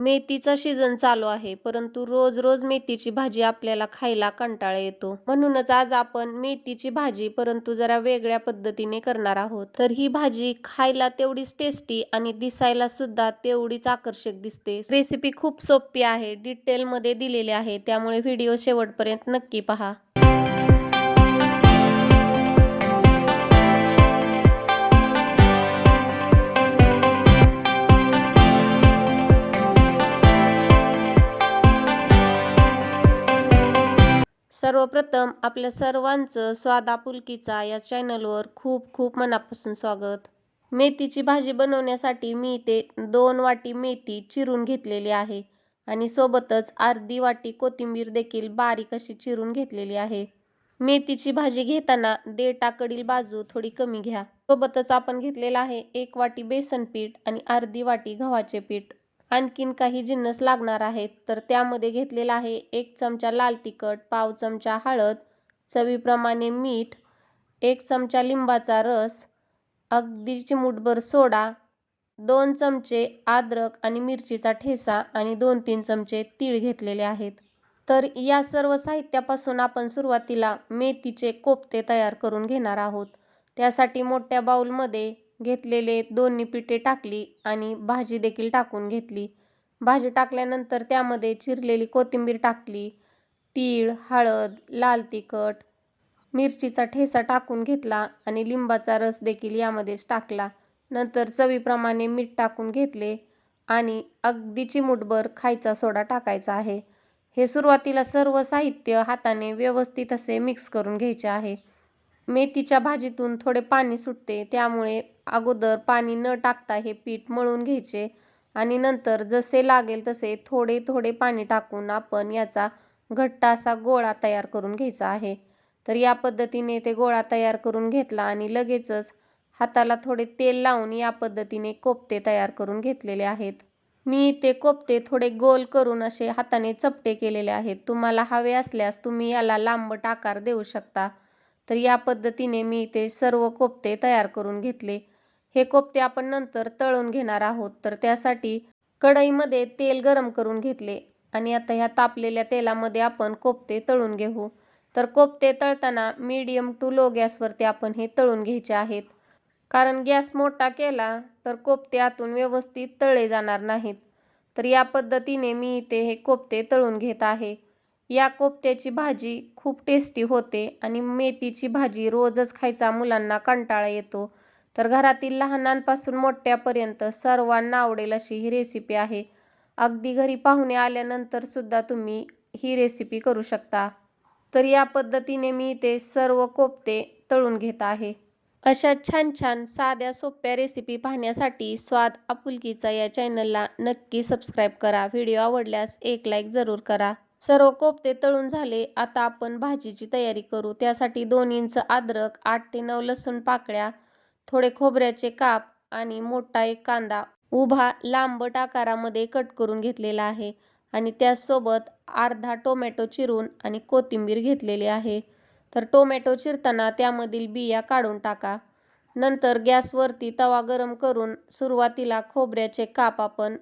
मेथीचा सीझन चालू आहे परंतु रोज रोज मेथीची भाजी आपल्याला खायला कंटाळा येतो. म्हणूनच आज आपण मेथीची भाजी परंतु जरा वेगळ्या पद्धतीने करणार आहोत. तर ही भाजी खायला तेवढीच टेस्टी आणि दिसायला सुद्धा तेवढीच आकर्षक दिसते. रेसिपी खूप सोपी आहे डिटेल मध्ये दिलेली आहे त्यामुळे व्हिडिओ शेवटपर्यंत नक्की पहा. सर्वप्रथम आपल्या सर्वांचं स्वाद आपुलकीचा या चॅनलवर खूप खूप मनापासून स्वागत. मेथीची भाजी बनवण्यासाठी मी इथे दोन वाटी मेथी चिरून घेतलेली आहे आणि सोबतच अर्धी वाटी कोथिंबीर देखील बारीक अशी चिरून घेतलेली आहे. मेथीची भाजी घेताना देटाकडील बाजू थोडी कमी घ्या. सोबतच आपण घेतलेला आहे एक वाटी बेसन पीठ आणि अर्धी वाटी गव्हाचे पीठ. आणखीन काही जिन्नस लागणार आहेत. तर त्यामध्ये घेतलेला आहे एक चमचा लाल तिखट पाव चमचा हळद चवीप्रमाणे मीठ एक चमचा लिंबाचा रस अगदी चिमूटभर सोडा दोन चमचे अद्रक आणि मिरचीचा ठेसा आणि दोन तीन चमचे तीळ घेतलेले आहेत. तर या सर्व साहित्यापासून आपण सुरुवातीला मेथीचे कोफ्ते तयार करून घेणार आहोत. त्यासाठी मोठ्या बाऊलमध्ये घेतलेले दोन्ही पिठे टाकली आणि भाजी देखील टाकून घेतली. भाजी टाकल्यानंतर त्यामध्ये चिरलेली कोथिंबीर टाकली तीळ हळद लाल तिखट मिरचीचा ठेसा टाकून घेतला आणि लिंबाचा रस देखील यामध्येच टाकला. नंतर चवीप्रमाणे मीठ टाकून घेतले आणि अगदी चिमूटभर खायचा सोडा टाकायचा आहे. हे सुरुवातीला सर्व साहित्य हाताने व्यवस्थित असे मिक्स करून घ्यायचे आहे. मेथीच्या भाजीतून थोडे पाणी सुटते त्यामुळे अगोदर पाणी न टाकता हे पीठ मळून घ्यायचे आणि नंतर जसे लागेल तसे थोडे थोडे पाणी टाकून आपण याचा घट्ट असा गोळा तयार करून घ्यायचा आहे. तर या पद्धतीने ते गोळा तयार करून घेतला आणि लगेचच हाताला थोडे तेल लावून या पद्धतीने कोफ्ते तयार करून घेतलेले आहेत. मी ते कोफ्ते थोडे गोल करून असे हाताने चपटे केलेले आहेत. तुम्हाला हवे असल्यास तुम्ही याला लांबट आकार देऊ शकता. तर या पद्धतीने मी ते सर्व कोफ्ते तयार करून घेतले. हे कोफ्ते आपण नंतर तळून घेणार आहोत. तर त्यासाठी कढईमध्ये तेल गरम करून घेतले आणि आता ह्या तापलेल्या तेलामध्ये आपण कोफ्ते तळून घेऊ. तर कोफ्ते तळताना मीडियम टू लो गॅसवरती आपण हे तळून घ्यायचे आहेत. कारण गॅस मोठा केला तर कोफ्ते आतून व्यवस्थित तळले जाणार नाहीत. तर या पद्धतीने मी इथे हे कोफ्ते तळून घेत आहे. या कोफ्त्याची भाजी खूप टेस्टी होते आणि मेथीची भाजी रोजच खायचा मुलांना कंटाळा येतो. तर घरातील लहानांपासून मोठ्यापर्यंत सर्वांना आवडेल अशी ही रेसिपी आहे. अगदी घरी पाहुणे आल्यानंतर सुद्धा तुम्ही ही रेसिपी करू शकता. तर या पद्धतीने मी ते सर्व कोफ्ते तळून घेत आहे. अशा छान छान साध्या सोप्या रेसिपी पाहण्यासाठी स्वाद आपुलकीचा या चॅनलला नक्की सबस्क्राईब करा. व्हिडिओ आवडल्यास एक लाईक जरूर करा. सर्व कोफ्ते तळून झाले. आता आपण भाजीची तयारी करू. त्यासाठी दोन इंच अद्रक आठ ते नऊ लसूण पाकळ्या थोडे खोबऱ्याचे काप आणि मोठा एक कांदा उभा लांबट आकारामध्ये कट करून घेतलेला आहे आणि त्यासोबत अर्धा टोमॅटो चिरून आणि कोथिंबीर घेतलेली आहे. तर टोमॅटो चिरताना त्यामधील बिया काढून टाका. नंतर गॅसवरती तवा गरम करून सुरुवातीला खोबऱ्याचे काप आपण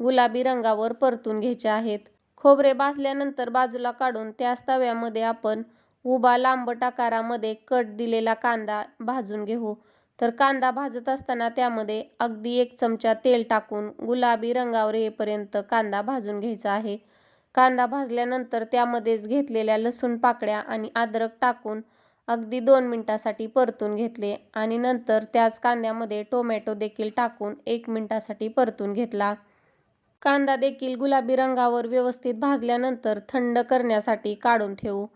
गुलाबी रंगावर परतून घ्यायचे आहेत. खोबरे भाजल्यानंतर बाजूला काढून त्याच तव्यामध्ये आपण उभा लांबट आकारामध्ये कट दिलेला कांदा भाजून घेऊ. तर कांदा भाजत असताना त्यामध्ये अगदी एक चमचा तेल टाकून गुलाबी रंगावर येईपर्यंत कांदा भाजून घ्यायचा आहे. कांदा भाजल्यानंतर त्यामध्येच घेतलेल्या लसूण पाकळ्या आणि अद्रक टाकून अगदी दोन मिनटासाठी परतून घेतले आणि नंतर त्याच कांद्यामध्ये टोमॅटो देखील टाकून एक मिनटासाठी परतून घेतला. कांदा देखील गुलाबी रंगावर व्यवस्थित भाजल्यानंतर थंड करण्यासाठी काढून ठेवू.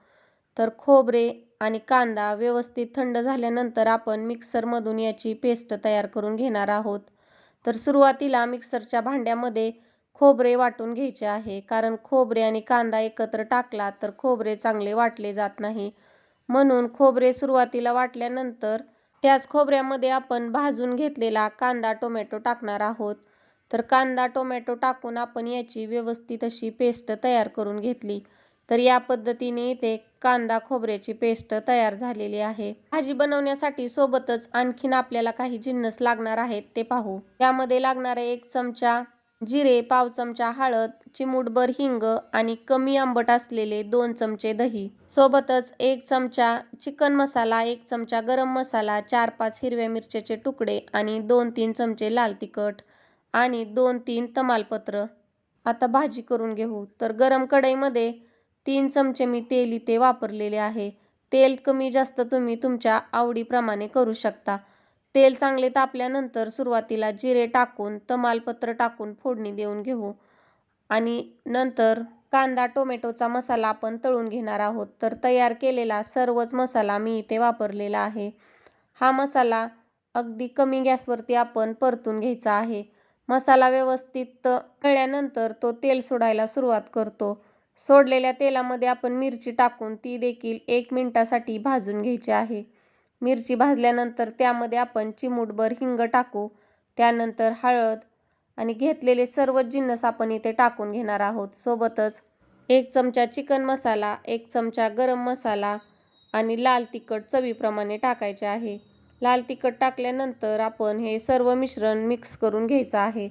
तर खोबरे आणि कांदा व्यवस्थित थंड झाल्यानंतर आपण मिक्सरमधून याची पेस्ट तयार करून घेणार आहोत. तर सुरुवातीला मिक्सरच्या भांड्यामध्ये खोबरे वाटून घ्यायचे आहे. कारण खोबरे आणि कांदा एकत्र टाकला तर खोबरे चांगले वाटले जात नाही. म्हणून खोबरे सुरुवातीला वाटल्यानंतर त्याच खोबऱ्यामध्ये आपण भाजून घेतलेला कांदा टोमॅटो टाकणार आहोत. तर कांदा टोमॅटो टाकून आपण याची व्यवस्थित अशी पेस्ट तयार करून घेतली. तर या पद्धतीने ते कांदा खोबऱ्याची पेस्ट तयार झालेली आहे. भाजी बनवण्यासाठी सोबतच आणखीन आपल्याला काही जिन्नस लागणार आहेत ते पाहू. त्यामध्ये लागणारे एक चमचा जिरे पाव चमचा हळद चिमूटभर हिंग आणि कमी आंबट असलेले दोन चमचे दही. सोबतच एक चमचा चिकन मसाला एक चमचा गरम मसाला चार पाच हिरव्या मिरच्याचे तुकडे आणि दोन तीन चमचे लाल तिखट आणि दोन तीन तमालपत्र. आता भाजी करून घेऊ. तर गरम कढईमध्ये तीन चमचे मी तेल इथे वापरलेले आहे. तेल कमी जास्त तुम्ही तुमच्या आवडीप्रमाणे करू शकता. तेल चांगले तापल्यानंतर सुरुवातीला जिरे टाकून तमालपत्र टाकून फोडणी देऊन घेऊ. आणि नंतर कांदा टोमॅटोचा मसाला आपण तळून घेणार आहोत. तर तयार केलेला सर्वच मसाला मी इथे वापरलेला आहे. हा मसाला अगदी कमी गॅसवरती आपण परतून घ्यायचा आहे. मसाला व्यवस्थित तळल्यानंतर तो तेल सोडायला सुरुवात करतो. सोडलेल्या तेलामध्ये आपण मिरची टाकून ती देखील एक मिनटासाठी भाजून घ्यायची आहे. मिरची भाजल्यानंतर त्यामध्ये आपण चिमूटभर हिंग टाकू त्यानंतर हळद आणि घेतलेले सर्व जिन्नस आपण इथे टाकून घेणार आहोत. सोबतच एक चमचा चिकन मसाला एक चमचा गरम मसाला आणि लाल तिखट चवीप्रमाणे टाकायचे आहे. लाल तिखट टाकल्यानंतर आपण हे सर्व मिश्रण मिक्स करून घ्यायचं आहे.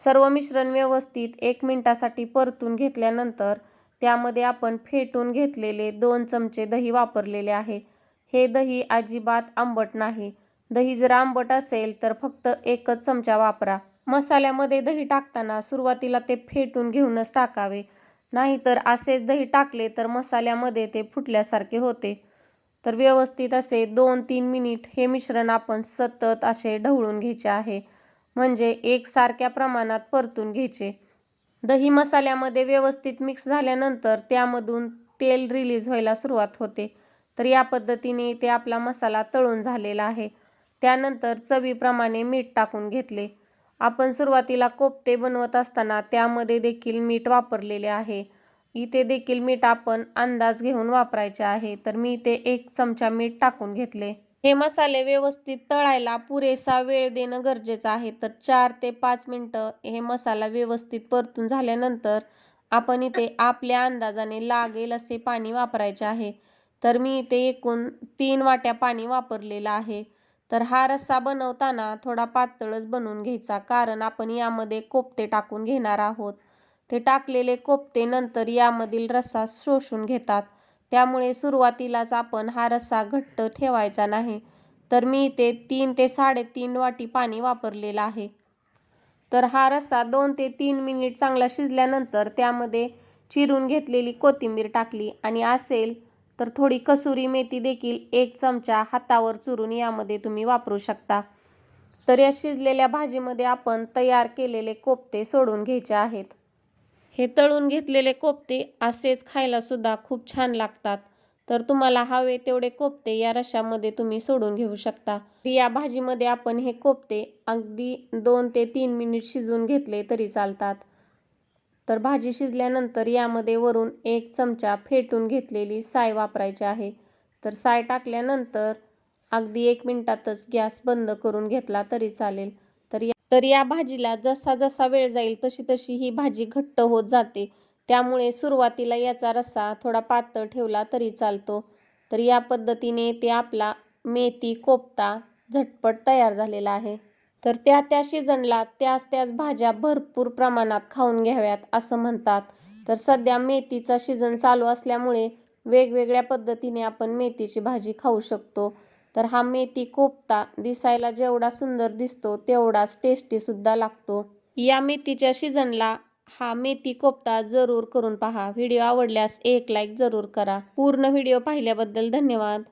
सर्व मिश्रण व्यवस्थित एक मिनटासाठी परतून घेतल्यानंतर त्यामध्ये आपण फेटून घेतलेले दोन चमचे दही वापरलेले आहे. हे दही अजिबात आंबट नाही. दही जर आंबट असेल तर फक्त एकच चमचा वापरा. मसाल्यामध्ये दही टाकताना सुरुवातीला ते फेटून घेऊनच टाकावे. नाहीतर असेच दही टाकले तर मसाल्यामध्ये ते फुटल्यासारखे होते. तर व्यवस्थित असे दोन तीन मिनिट हे मिश्रण आपण सतत असे ढवळून घ्यायचे आहे. म्हणजे एकसारख्या प्रमाणात परतून घ्यायचे. दही मसाल्यामध्ये व्यवस्थित मिक्स झाल्यानंतर त्यामधून तेल रिलीज व्हायला सुरुवात होते. तर या पद्धतीने ते आपला मसाला तळून झालेला आहे. त्यानंतर चवीप्रमाणे मीठ टाकून घेतले. आपण सुरुवातीला कोफ्ते बनवत असताना त्यामध्ये देखील मीठ वापरलेले आहे. इथे देखील मीठ आपण अंदाज घेऊन वापरायचे आहे. तर मी इथे एक चमचा मीठ टाकून घेतले. हे मसाले व्यवस्थित तळायला पुरेसा वेळ देणं गरजेचं आहे. तर चार ते पाच मिनटं हे मसाला व्यवस्थित परतून झाल्यानंतर आपण इथे आपल्या अंदाजाने लागेल असे पाणी वापरायचे आहे. तर मी इथे एकूण तीन वाट्या पाणी वापरलेलं आहे. तर हा रस्सा बनवताना थोडा पातळच बनवून घ्यायचा कारण आपण यामध्ये कोपते टाकून घेणार आहोत. ते टाकलेले कोफ्ते नंतर यामधील रस्सा शोषून घेतात. त्यामुळे सुरुवातीलाच आपण हा रस्सा घट्ट ठेवायचा नाही. तर मी इथे तीन ते साडेतीन वाटी पाणी वापरलेलं आहे. तर हा रस्सा दोन ते तीन मिनिट चांगला शिजल्यानंतर त्यामध्ये चिरून घेतलेली कोथिंबीर टाकली आणि असेल तर थोडी कसुरी मेथी देखील एक चमचा हातावर चुरून यामध्ये तुम्ही वापरू शकता. तर या शिजलेल्या भाजीमध्ये आपण तयार केलेले कोफ्ते सोडून घ्यायचे आहेत. हे तळून घेतलेले कोफ्ते असेच खायलासुद्धा खूप छान लागतात. तर तुम्हाला हवे तेवढे कोफ्ते या रशामध्ये तुम्ही सोडून घेऊ शकता. या भाजीमध्ये आपण हे कोफ्ते अगदी दोन ते तीन मिनिट शिजवून घेतले तरी चालतात. तर भाजी शिजल्यानंतर यामध्ये वरून एक चमचा फेटून घेतलेली साय वापरायची आहे. तर साय टाकल्यानंतर अगदी एक मिनटातच गॅस बंद करून घेतला तरी चालेल. तर या भाजीला जसा जसा वेळ जाईल तशी तशी ही भाजी घट्ट होत जाते. त्यामुळे सुरुवातीला याचा रस्सा थोडा पातळ ठेवला तरी चालतो. तर या पद्धतीने ते आपला मेथी कोफ्ता झटपट तयार झालेला आहे. तर त्या त्या सीझनला त्याच त्याच भाज्या भरपूर प्रमाणात खाऊन घ्याव्यात असं म्हणतात. तर सध्या मेथीचा सीझन चालू असल्यामुळे वेगवेगळ्या पद्धतीने आपण मेथीची भाजी खाऊ शकतो. तर हा मेथी कोफ्ता दिसायला जेवढा सुंदर दिसतो तेवढाच टेस्टीसुद्धा लागतो. या मेथीच्या सीझनला हा मेथी कोफ्ता जरूर करून पहा. व्हिडिओ आवडल्यास एक लाईक जरूर करा. पूर्ण व्हिडिओ पाहिल्याबद्दल धन्यवाद.